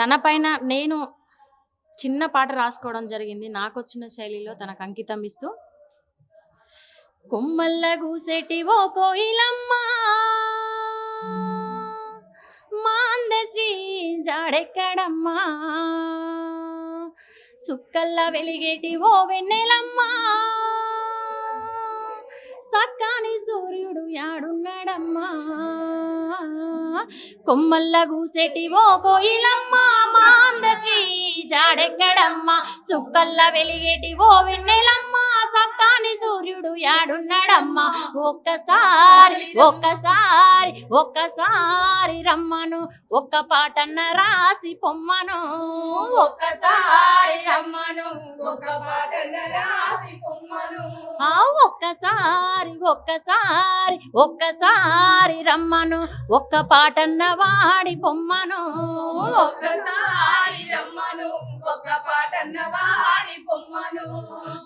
తన పైన నేను చిన్న పాట రాసుకోవడం జరిగింది. నాకు వచ్చిన శైలిలో తనకు అంకితం ఇస్తూ కొమ్మల్ల గూసేటి ఓ కోయిలమ్మ మాందశ్రీ జాడెక్కడమ్మా సుక్కల్ల వెలిగేటి ఓ వెన్నెలమ్మా సక్కాని సూర్యుడు యాడున్నాడమ్మా కొమ్మల్ల గూసేటి ఓ కోయిలమ్మ మాందశ్రీ జాడెక్కడమ్మా. సుక్కల్ల వెలిగేటి ఓ వెన్నెలమ్మ సక్కాని సూర్యుడు యాడున్నాడమ్మా. ఒక్కసారి ఒక్కసారి ఒక్కసారి రమ్మను ఒక్క పాటన్న రాసి పొమ్మను. ఒక్కసారి రమ్మను ఒక పాటన రాసి పొమ్మను. ఒక్కసారి ఒక్కసారి ఒక్కసారి రమ్మను. ఒక్క పాటన్న వాడి బొమ్మను. ఒక్కసారి రమ్మను. ఒక్క పాటన్న వాడి బొమ్మను.